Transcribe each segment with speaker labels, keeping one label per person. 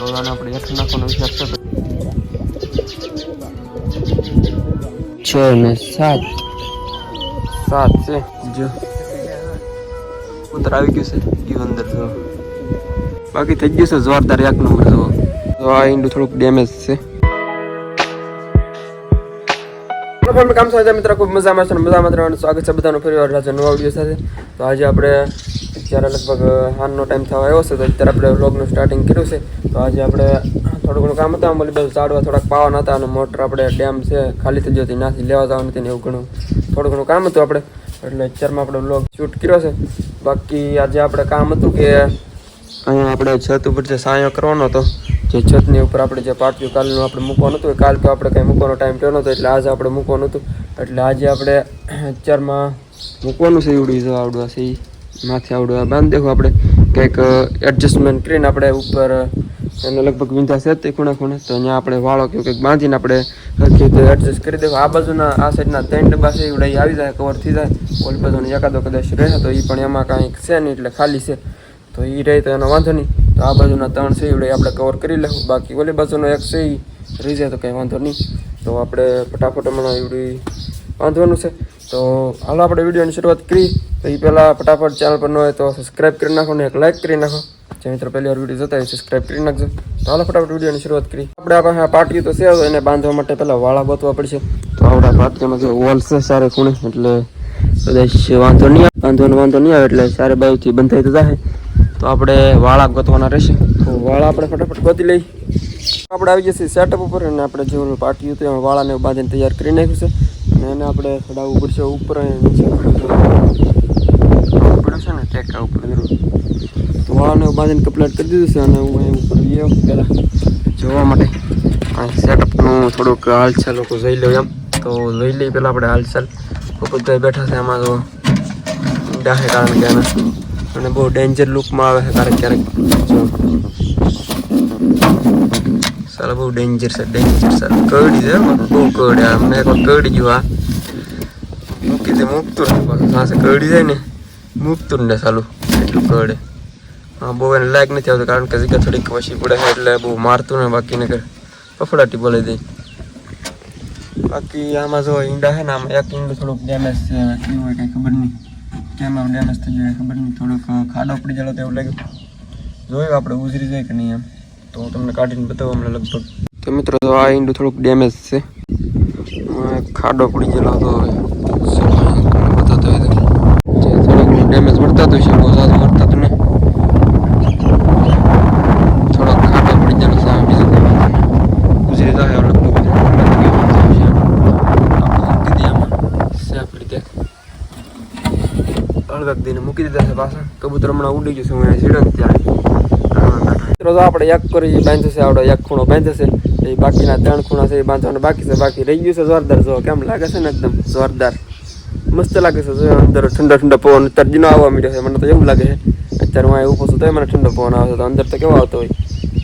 Speaker 1: તો આપણે હેઠ નાખવાનો વિચાર છે. છ ને સાત. સાત છે. જો. ઉતર આવી ગયું છે. ઈ અંદર જો. બાકી થઈ ગયું છે જોરદાર એક નંબર જો. તો આ ઈંડું થોડુંક ડેમેજ છે. કામ સાથે મિત્રો ખૂબ મજામાં છે મજામાં રહેવાનું. સ્વાગત છે બધાનું ફરી વાર રાજા નવા વીડિયો સાથે. તો આજે આપણે અત્યારે લગભગ હાનનો ટાઈમ થવા આવ્યો છે, તો અત્યારે આપણે વ્લોગનું સ્ટાર્ટિંગ કર્યું છે. તો આજે આપણે થોડું ઘણું કામ હતા, અમારી બધું ઝાડવા થોડાક પાવાના હતા અને મોટર આપણે ડેમ છે, ખાલી થઈ જતી નાથી લેવા જવાનું હતી ને એવું ઘણું, થોડું ઘણું કામ હતું આપણે. એટલે અત્યારમાં આપણે વ્લોગ શૂટ કર્યો છે. બાકી આજે આપણે કામ હતું કે, અહીંયા આપણે છત ઉપર જે સાયો કરવાનો હતો, જે છતની ઉપર આપણે જે પાટિયું કાલનું આપણે મૂકવાનું હતું કાલ તો આપણે કંઈ મૂકવાનો ટાઈમ થયો નહોતો, એટલે આજે આપણે મૂકવાનું હતું. એટલે આજે આપણે અત્યારમાં મૂકવાનું છે એવડું જો આવડું છે માથે આવડું આ બાંધી દેખો આપણે. કંઈક એડજસ્ટમેન્ટ કરીને આપણે ઉપર એને લગભગ વિંધા છે તે ખૂણે ખૂણે. તો અહીંયા આપણે વાળો કે કંઈક બાંધીને આપણે હરખી રીતે એડજસ્ટ કરી દેવું આ બાજુના, આ સાઈડના ત્રણ ડબ્બા છે એવડા આવી જાય કવર થઈ જાય. ઓલી બાજુની એકાદો કદાચ રહે, તો એ પણ એમાં કાંઈક છે નહીં, એટલે ખાલી છે. તો એ રહે, તો એનો વાંધો નહીં. તો આ બાજુના ત્રણ છે એવડે આપણે કવર કરી લેવું બાકી ઓલી બાજુનો એક છે એ રહી જાય, તો કંઈ વાંધો નહીં. તો આપણે ફટાફટ હમણાં એવડી વાંધવાનું છે. તો હાલો, આપણે વિડીયોની શરૂઆત કરી તો એ પહેલાં ફટાફટ ચેનલ પર ન હોય તો સબસ્ક્રાઈબ કરી નાખો ને એક લાઇક કરી નાખો. જે મિત્રો પહેલી વાર વીડિયો જોતા હોય સબસ્ક્રાઈબ કરી નાખજો. તો હાલો ફટાફટ વિડીયોની શરૂઆત કરી આપણે આ પાસે આ પાટિયું તો છે એને બાંધવા માટે પહેલાં વાળા ગોતવા પડશે. તો આપણા પાટિયામાં જે વોલ છે, સારે ખૂણે, એટલે કદાચ વાંધો નહીં આવે. વાંધો વાંધો નહીં આવે, એટલે સારે બાજુથી બંધાઈ તો જાય તો આપણે વાળા ગોતવાના રહેશે. તો વાળા આપણે ફટાફટ ગોતી લઈ આપણે આવી જશે સેટઅપ ઉપર અને આપણે જે પાટિયું હતું એમાં વાળાને બાંધીને તૈયાર કરી નાખ્યું છે. અને એને આપણે ચડાવવું પડશે ઉપર અને નીચે. ટેકા ઉપર તો વાળાને બાંધીને કપલેટ કરી દીધું છે અને હું અહીં ઉપર ગયો. પહેલાં જોવા માટે સેટઅપનું થોડુંક હાલચાલ લોકો જોઈ લો એમ. તો જોઈ લઈએ પહેલાં આપણે હાલચાલ. બધા બેઠા છે એમાં તો ડાહે કારણ કે એને અને બહુ ડેન્જર લુકમાં આવે છે ક્યારેક ક્યારેક સાલા બહુ ડેન્જર છે ડેન્જર છે. કરડી છે બહુ કરડે મેં એક કરડી ગયું, આ. મૂકી દે, મૂકતું નથી પાછું સાસે કરડી જાય ને મૂકતું ને સાલું. એટલું કરડે હા, બહુ એને લાયક નથી આવતું કારણ કે જગ્યા થોડીક વસી પડે છે એટલે બહુ મારતું ને બાકી ને ફફડાટી બોલાઈ દે. બાકી આમાં જો ઈંડા છે ને, આમાં એક ઈંડું થોડુંક ડેમેજ છે કેવું હોય કંઈ ખબર નહીં. કેમ આમ ડેમેજ થઈ ગયું ખબર નહીં. થોડુંક ખાડો પડી ગયેલો તો એવું લાગ્યું. જોયું આપણે ઉજરી જાય કે નહીં એમ. તો હું તમને કાઢીને બતાવું અમને લગભગ. તો મિત્રો તો આ ઈંડું થોડુંક ડેમેજ છે. ખાડો પડી ગયેલો હતો હવે બતાતો હોય તો જે થોડુંક ડેમેજ મળતા તો છે સારું મળતા તો નહીં. થોડોક ખાડો પડી છે આમાં બીજું કંઈ વાંધો. ઉજરી જાય હવે લગભગ અડધા દીને મૂકી દીધા છે પાછા. કબૂતર હમણાં ઉડી ગયું છે હું અહીંયા ત્યારે મિત્રો તો આપણે એક કરી બાંધ્યો છે આપણે એક ખૂણો બાંધ્યો છે એ બાકીના ત્રણ ખૂણા છે એ બાંધવાનું બાકી છે બાકી રહી ગયું છે જોરદાર. જો કેમ લાગે છે ને એકદમ? જોરદાર. મસ્ત લાગે છે અંદર ઠંડા ઠંડા પવન અત્યારે જીનો આવવા મળ્યો છે મને તો એવું લાગે છે અત્યારે હું ઊભો છું તોય મને ઠંડો પવન આવે છે તો અંદર તો કેવો આવતો હોય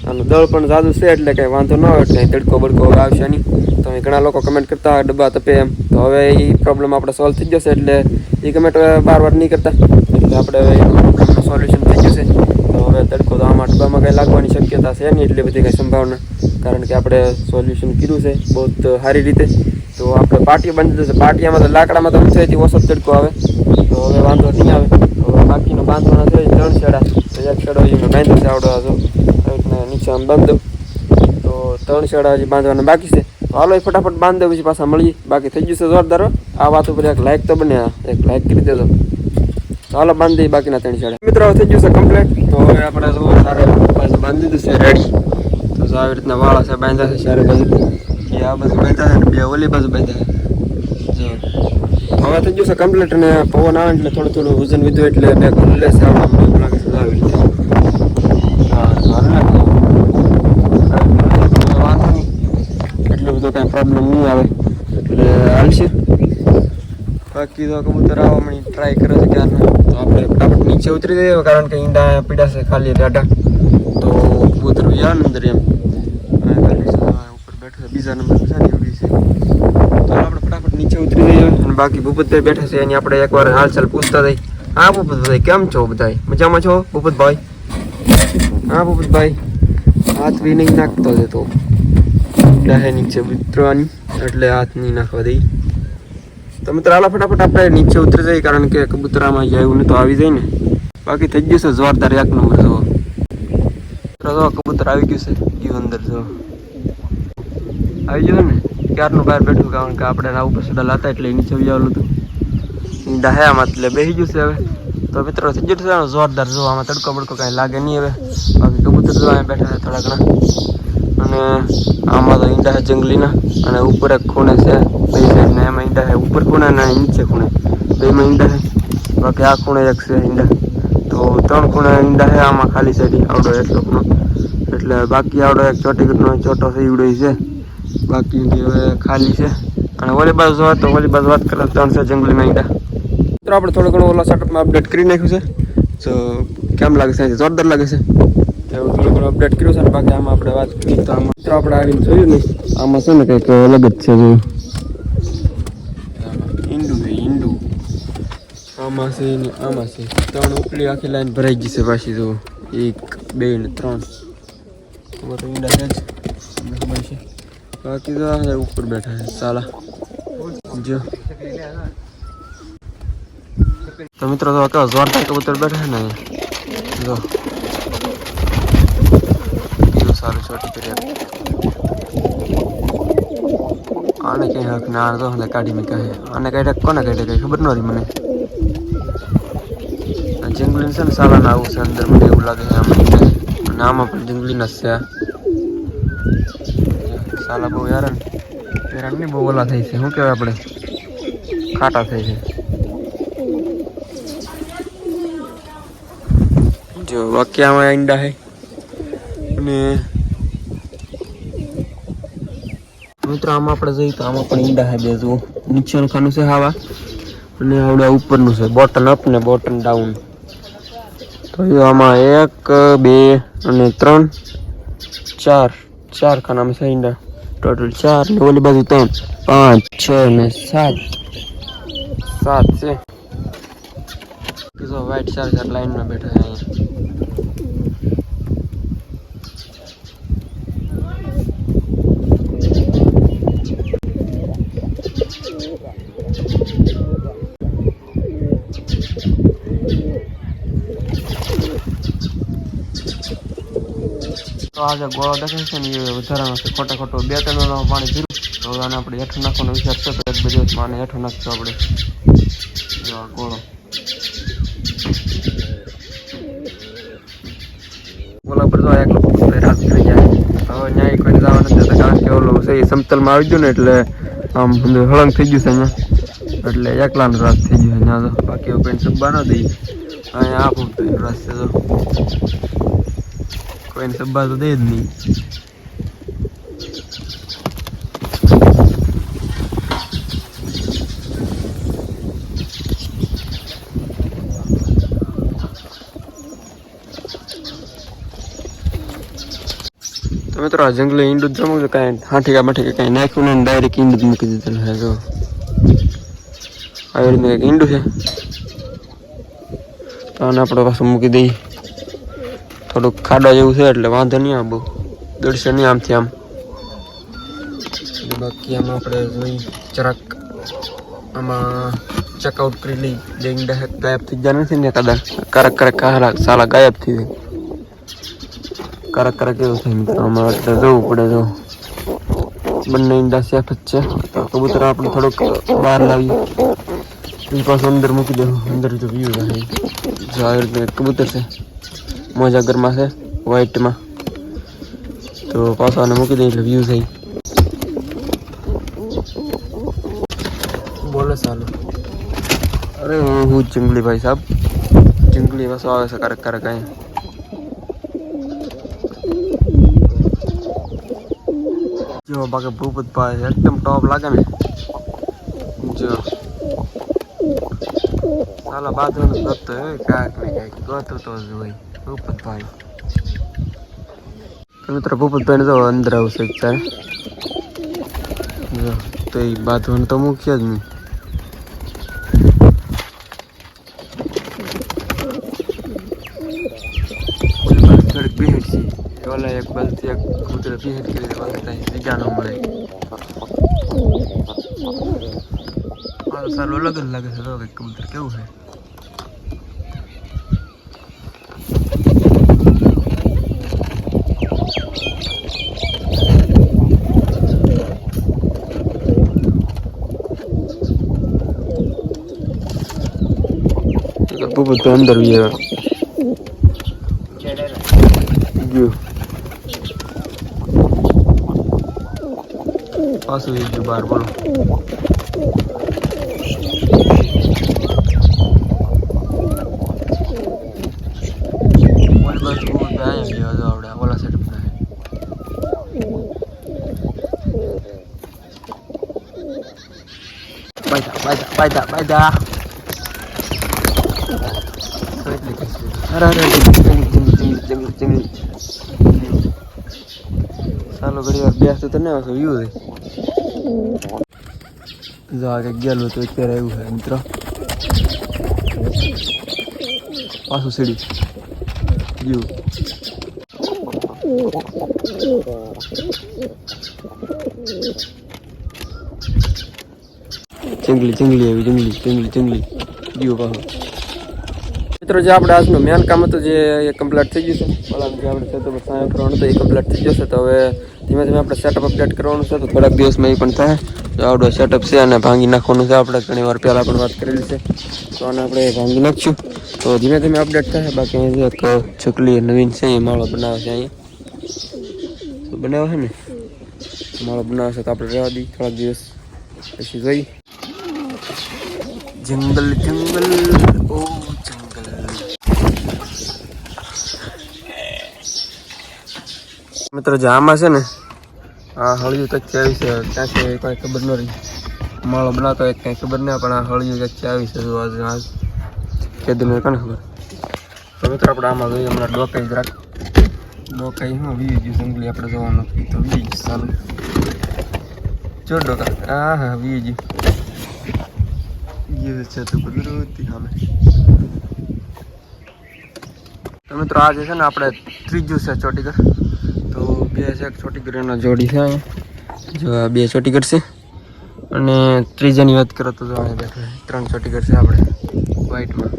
Speaker 1: અને દળ પણ જાદુ છે એટલે કંઈ વાંધો ન આવે એટલે તડકો બડકો આવશે નહીં તો ઘણા લોકો કમેન્ટ કરતા ડબ્બા તપે એમ તો હવે એ પ્રોબ્લેમ આપણે સોલ્વ થઈ જશે એટલે એ કમેન્ટ બાર વાર નહીં કરતા એટલે આપણે હવે સોલ્યુશન થઈ જશે તો હવે તડકો તો આમાં ડબ્બામાં કંઈ લાગવાની શક્યતા છે નહીં એટલી બધી કંઈ સંભાવના કારણ કે આપણે સોલ્યુશન કર્યું છે બહુ સારી રીતે તો આપણે પાટી બાંધી દીધું પાટિયામાં તો લાકડામાં તો ઊંચાઈથી ઓછો તડકો આવે. તો હવે વાંધો નહીં આવે. હવે બાકીનો બાંધવાનો છે ત્રણ છેડા તો એક છેડો એમાં બાંધો છે જો આવી નીચે આમ બાંધો તો ત્રણ છેડા હજી બાંધવાના બાકી છે. હાલો ફટાફટ બાંધ પછી પાછા મળીએ. બાકી થઈ જશે જોરદાર આ વાત ઉપર એક લાઈક તો બને એક લાઈક કરી દેજો. હાલો બાંધી દઈએ બાકીના ત્રણ છેડા મિત્રો થઈ છે કમ્પ્લીટ તો હવે આપણે જો સારે બાંધી દીધું છે રેડી તો આવી રીતના વાળા છે બાંધ્યા છે ચારે બાજુ બે આ બાજુ બેઠા છે બે ઓલી બાજુ બેઠા જો. હવે થઈ ગયું છે કમ્પ્લીટ અને પવન આવે એટલે થોડું થોડું વજન વધ્યું એટલે બે ખુલ્લે છે આમ એવું લાગે છે આવી રીતે. એટલું બધું કાંઈ પ્રોબ્લેમ નહીં આવે. એટલે હાલશે. બાકી તો કબૂતર આવવા મળી ટ્રાય કરે છે ક્યારે તો આપણે ફટાફટ નીચે ઉતરી જઈએ કારણ કે ઈંડા પીડા છે ખાલી ડાટા તો કબૂતર બી આવે ને અંદર એમ આ ખાલી છે, આ ઉપર બેઠો છે બીજા નંબર છે ને છે. તો આપણે ફટાફટ નીચે ઉતરી જઈએ અને બાકી ભૂપતભાઈ બેઠા છે, એની આપણે એકવાર હાલચાલ પૂછતા થઈ. હા, ભૂપતભાઈ, કેમ છો બધા મજામાં છો, ભૂપતભાઈ? હા, ભૂપતભાઈ, હાથ બી નહીં નાખતો છે તો. ડાહે નીચે ઉતરવાની, એટલે હાથ નહીં નાખવા દઈ તો મિત્રો આલા ફટાફટ આપણે નીચે ઉતરી જઈએ, કારણ કે કબૂતરામાં જાય તો આવી જાય ને. બાકી થઈ ગયું છે, જોરદાર એક નંબર જો કબૂતર આવી ગયું છે ગયું અંદર જો આવી ગયું ને, ક્યારનું બહાર બેઠું કારણ કે આપણે આવું સડા લાતા એટલે નીચે આવી આવેલું હતું. ડાહ્યામાં એટલે બેસી ગયું છે હવે. તો મિત્રો, થઈ ગયું જોરદાર જો, આમાં તડકો બડકો કાંઈ લાગે નહીં હવે. બાકી કબૂતર જો બેઠા છે થોડા ઘણા. અને આમાં તો ઈંડા છે જંગલીના, અને ઉપર એક ખૂણે છે, બે સાઈડ ને એમાં ઈંડા છે. ઉપર ખૂણે અને નીચે ખૂણે. બેમાં ઈંડા છે. બાકી આ ખૂણે એક છે ઈંડા. તો ત્રણ ખૂણે ઈંડા છે આમાં ખાલી સાઈડ આવડો એટલો એટલે બાકી આવડો એક ચોટી નો ચોટો થઈ છે. બાકી હવે ખાલી છે. અને ઓલી બાજુ જોવા તો ઓલી વાત કરતા ત્રણ છે જંગલીમાં ઈંડા મિત્રો, આપણે થોડું ઘણું ઓલા સેટઅપમાં અપડેટ કરી નાખ્યું છે. તો કેમ લાગે છે? જોરદાર લાગે છે. અપડેટ કર્યું છે બાકી આમાં આપણે વાત કરી તો આમાં. મિત્રો, આપણે આવીને જોયું ને? આમાં છે ને કંઈક અલગ જ છે જોયું. છે, ઈંડું. આમાં છે આમાં છે. ત્રણ ઉપલી આખી લાઈન ભરાઈ ગઈ છે પાછી, જો. એક, બે ત્રણ. ઈંડા છે બાકી તો આ ઉપર બેઠા છે. સાલા જો. તો મિત્રો, તો કેવો જોરદાર કબૂતર બેઠા છે ને જો. સારું છોટી કરી આને કઈ હક ના તો હલે કાઢી મેં કહે. આને કઈ હક કોને કઈ કઈ ખબર નહોતી મને. જંગલી છે ને સાલા ના આવું છે અંદર મને એવું લાગે છે આમાં. અને આમાં પણ જંગલી ના. સાલા બહુ હેરાન. હેરાન નહીં બહુ ઓલા થઈ છે. શું કહેવાય આપણે? ખાટા થઈ છે. જો બાકી આમાં ઈંડા છે અને મિત્રો, આમાં આપણે જઈએ તો આમાં પણ ઈંડા હે બે. જુઓ નીચેનું ખાનું છે હાવા અને આવડે ઉપરનું છે. બોટન અપ ને બોટન ડાઉન તો આમાં એક, બે અને ત્રણ, ચાર. ચાર ખાનામાં છે ઈંડા. ટોટલ ચાર ને ઓલી બાજુ ત્રણ, પાંચ, છ ને સાત. સાત છે. જો વ્હાઈટ ચાર ચાર લાઈનમાં બેઠા છે અહીંયા. તો આ જે ગોળો દેખાય છે ને એ વધારાનો છે. ખોટા ખોટો બે ત્રણ પાણી પીરું તો આને આપણે હેઠું નાખવાનો વિચાર છે તો એક બે દિવસમાં આને હેઠું નાખશું આપણે. ગોળો. ઓલા પર એક રાત થઈ જાય. હવે ન્યાય કોઈ જવાનું સમતલમાં આવી ગયું ને એટલે આમ હળંગ થઈ ગયું છે અહીંયા. એટલે એકલાનું રાત થઈ ગયો ત્યાં તો બાકી એવું અહીંયા આ પૂરતું એનું છે તો. કોઈને સબ્બા તો દે જ નહીં. મિત્રો આ જંગલી ઈંડું જમું છું, કાંઈ હાંઠીકા માઠીકા કાંઈ નાખ્યું ને ડાયરેક્ટ ઈંડું જ મૂકી દીધેલું છે, જો. આવી રીતનું કંઈક ઈંડું છે. તો આને આપણે પાછું મૂકી દઈએ. થોડુંક ખાડા જેવું છે એટલે વાંધો નહીં આવે બહુ. દોડશે નહીં આમથી આમ. બાકી આમાં આપણે જોઈ જરાક આમાં ચેકઆઉટ કરી લઈ. જે ઈંડા ગાયબ થઈ ગયા નથી ને કદાચ. કરક કરક સાલા સાલા ગાયબ થઈ જાય. કરક કરક એવું થાય. મિત્રો આમાં જોવું પડે જો. બંને ઈંડા સેફ જ છે. કબૂતર આપણે થોડુંક બહાર લાવીએ. એ પાછું અંદર મૂકી દેવું. અંદર જો વ્યૂ રહે. જો આવી રીતે કબૂતર છે. મોજા ઘરમાં છે વ્હાઈટમાં તો પાછો આને મૂકી દઈએ એટલે વ્યૂ થઈ. બોલો સાલો અરે હું હું જ જંગલી ભાઈ સાહેબ જંગલી પાછો આવે છે કારક કારક અહીંયા. જો બાકી ભૂપત ભાઈ એકદમ ટોપ લાગે ને. જો. સાલા બાજુ ગતો હોય કાંઈક ને કાંઈક ગતો તો જ હોય. ભૂપતભાઈ. મિત્ર, ભૂપતભાઈને તો અંદર આવશે અત્યારે. તો એ બાંધવાનું તો મુખ્ય જ નહીં. થોડીક ભીડ ઓલા એક બલથી એક કૂતરે પીહેડ કરી બસ ન મળે. સારું અલગ જ લાગે છે કબૂતર કેવું છે? અંદર ગયો પાછું એ ગયું બહાર બોલો ઓલી બાજુ પોપટ અહીંયા ગયો હતો આપણે ઓલા સેટઅપ બાયદા બાયદા બાયદા બાયદા તો એટલે કે છે. અરે અરે ચાલો ઘડી વાર બેસતો તો ને આવશે વ્યૂ થઈ જો આગળ ગયેલું તો અત્યારે આવ્યું છે, મિત્ર. પાછું સીડી. વ્યૂ જંગલી જંગલી આવી, જંગલી જંગલી જંગલી. વ્યૂ પાછું. મિત્રો, જે આપણે આજનું મેન કામ હતું જે એ કમ્પ્લીટ થઈ ગયું છે. પહેલાં જે આપણે સેટઅપ સાહેબ કરવાનું હતું, એ કમ્પ્લીટ થઈ જશે તો હવે ધીમે ધીમે આપણે સેટઅપ અપડેટ કરવાનું છે. તો થોડાક દિવસમાં એ પણ થાય. તો આપણો સેટઅપ છે અને ભાંગી નાખવાનું છે. આપણે ઘણી વાર પહેલાં પણ વાત કરેલી છે. તો આને આપણે ભાંગી નાખશું. તો ધીમે ધીમે અપડેટ થાય. બાકી અહીં એક છોકરી નવીન છે, એ માળો બનાવે છે અહીંયા. બનાવે છે ને? માળો બનાવે છે તો આપણે રહેવા દઈએ થોડાક દિવસ. પછી જોઈ જંગલ જંગલ. ઓ જંગલ મિત્રો, જે આમાં છે ને, આ હળિયું કંઈક ચાવી છે. ક્યાંથી કંઈ ખબર ન રહી. માળો બનાવતો હોય કાંઈ ખબર ના, પણ આ હળિયું કંઈક આવી છે આજે આજ કેદીને કોને ખબર. તો મિત્રો, આપણે આમાં જોઈએ, હમણાં ડોકાઈ જરાક ડોકાઈ હું વી ગયું જંગલી આપણે જવાનું નથી તો વી ગયું સારું. જો ડોકા. હા હા વી ગયું ગયું છે તો કુદરતી સામે. તો મિત્રો આજે છે ને, આપણે ત્રીજું છે ચોટીગર તો બે છે ચોટીગર એના જોડી છે જો આ બે ચોટી કરશે અને ત્રીજાની વાત કરો તો જો ત્રણ ચોટી કરશે આપણે વ્હાઈટમાં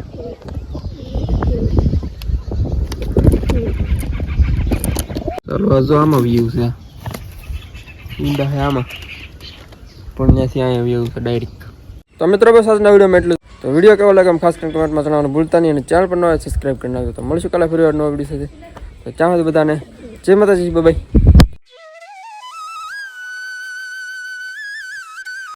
Speaker 1: ચાલો હજુ આમાં વ્યૂ છે. ઊંડા છે આમાં. પણ ત્યાંથી અહીંયા વ્યૂ છે ડાયરેક્ટ તો મિત્રો, બસ આજના વિડીયોમાં એટલું તો વીડિયો કેવો લાગે એમ ખાસ કરીને કમેન્ટમાં જણાવવાનું ભૂલતા નહીં અને ચેનલ પર ન હોય સબસ્ક્રાઈબ કરી નાખજો. તો મળીશું કાલે ફરી વાર નવા વીડિયો સાથે. તો ત્યાં બધાને જય માતાજી બાય